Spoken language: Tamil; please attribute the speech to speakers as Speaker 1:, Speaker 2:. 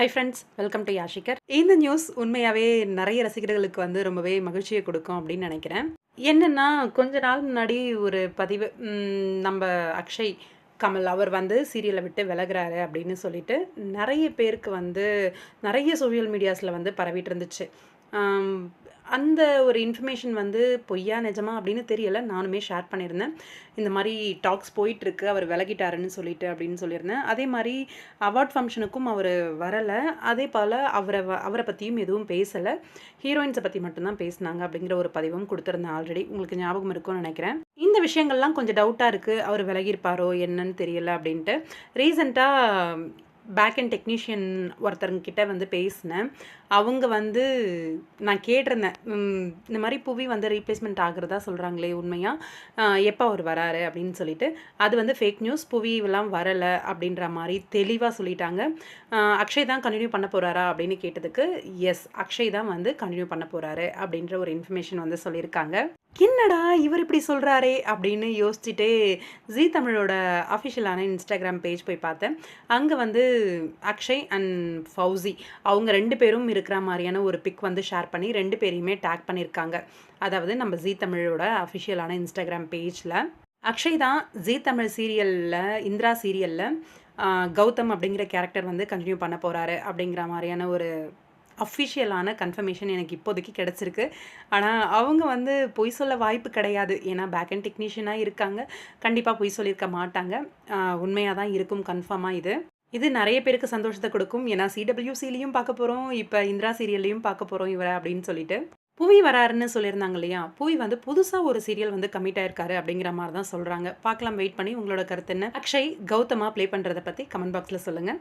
Speaker 1: ஹை ஃப்ரெண்ட்ஸ் வெல்கம் டு யாஷிகர் இந்த நியூஸ் உண்மையாகவே நிறைய ரசிகர்களுக்கு வந்து ரொம்பவே மகிழ்ச்சியை கொடுக்கும் அப்படின்னு நினைக்கிறேன். என்னென்னா கொஞ்ச நாள் முன்னாடி ஒரு பதிவு நம்ம அக்ஷய் கமல் அவர் வந்து சீரியலை விட்டு விலகுறாரு அப்படின்னு சொல்லிட்டு நிறைய பேருக்கு வந்து நிறைய சோஷியல் மீடியாஸில் வந்து பரவிட்டு இருந்துச்சு. அந்த ஒரு இன்ஃபர்மேஷன் வந்து பொய்யா நிஜமா அப்படின்னு தெரியலை. நானுமே ஷேர் பண்ணியிருந்தேன். இந்த மாதிரி டாக்ஸ் போயிட்டுருக்கு அவர் விலகிட்டாருன்னு சொல்லிட்டு அப்படின்னு சொல்லியிருந்தேன். அதே மாதிரி அவார்ட் ஃபங்க்ஷனுக்கும் அவர் வரலை. அதே போல் அவரை வ- அவரை பற்றியும் எதுவும் பேசலை. ஹீரோயின்ஸை பற்றி மட்டும்தான் பேசினாங்க அப்படிங்கிற ஒரு பதிவும் கொடுத்துருந்தேன் ஆல்ரெடி உங்களுக்கு ஞாபகம் இருக்கும்னு நினைக்கிறேன். இந்த விஷயங்கள்லாம் கொஞ்சம் டவுட்டாக இருக்குது அவர் விலகியிருப்பாரோ என்னன்னு தெரியல அப்படின்ட்டு. ரீசண்டாக பேக் அண்ட் டெக்னீஷியன் ஒருத்தருங்கிட்ட வந்து பேசினேன். அவங்க வந்து நான் கேட்டிருந்தேன் இந்த மாதிரி புவி வந்து ரீப்ளேஸ்மெண்ட் ஆகுறதா சொல்கிறாங்களே உண்மையாக எப்போ அவர் வராரு? அப்படின்னு சொல்லிட்டு அது வந்து ஃபேக் நியூஸ் புவிலாம் வரலை அப்படின்ற மாதிரி தெளிவாக சொல்லிட்டாங்க. அக்ஷய் தான் கண்டினியூ பண்ண போகிறாரா அப்படின்னு கேட்டதுக்கு எஸ் அக்ஷய் தான் வந்து கண்டினியூ பண்ண போகிறாரு அப்படின்ற ஒரு இன்ஃபர்மேஷன் வந்து சொல்லியிருக்காங்க. என்னடா இவர் இப்படி சொல்கிறாரே அப்படின்னு யோசிச்சுட்டே ஜீ தமிழோட அஃபிஷியலான இன்ஸ்டாகிராம் பேஜ் போய் பார்த்தேன். அங்கே வந்து அக்ஷய் அண்ட் ஃபௌசி அவங்க ரெண்டு பேரும் இருக்கிற மாதிரியான ஒரு பிக் வந்து ஷேர் பண்ணி ரெண்டு பேரையுமே டேக் பண்ணியிருக்காங்க. அதாவது நம்ம ஜீ தமிழோட அஃபிஷியலான இன்ஸ்டாகிராம் பேஜில் அக்ஷய் தான் ஜீ தமிழ் சீரியலில் இந்திரா சீரியலில் கௌதம் அப்படிங்கிற கேரக்டர் வந்து கண்டினியூ பண்ண போகிறாரு அப்படிங்கிற மாதிரியான ஒரு அஃபிஷியலான கன்ஃபர்மேஷன் எனக்கு இப்போதைக்கு கிடச்சிருக்கு. ஆனால் அவங்க வந்து பொய் சொல்ல வாய்ப்பு கிடையாது. ஏன்னா பேக் அண்ட் டெக்னீஷியனாக இருக்காங்க. கண்டிப்பாக பொய் சொல்லியிருக்க மாட்டாங்க. உண்மையாக தான் இருக்கும் கன்ஃபார்மாக இது. இது நிறைய பேருக்கு சந்தோஷத்தை கொடுக்கும். ஏன்னா சிடபிள்யூசிலையும் பார்க்க போகிறோம் இப்போ இந்திரா சீரியல்லையும் பார்க்க போகிறோம் இவரை அப்படின்னு சொல்லிட்டு. புவி வராருன்னு சொல்லியிருந்தாங்க இல்லையா? புவி வந்து புதுசாக ஒரு சீரியல் வந்து கமிட் ஆயிருக்காரு அப்படிங்கிற மாதிரி தான் சொல்கிறாங்க பார்க்கலாம் வெயிட் பண்ணி உங்களோட கருத்து என்ன? அக்ஷய் கௌதமா ப்ளே பண்ணுறதை பற்றி கமெண்ட் பாக்ஸில் சொல்லுங்கள்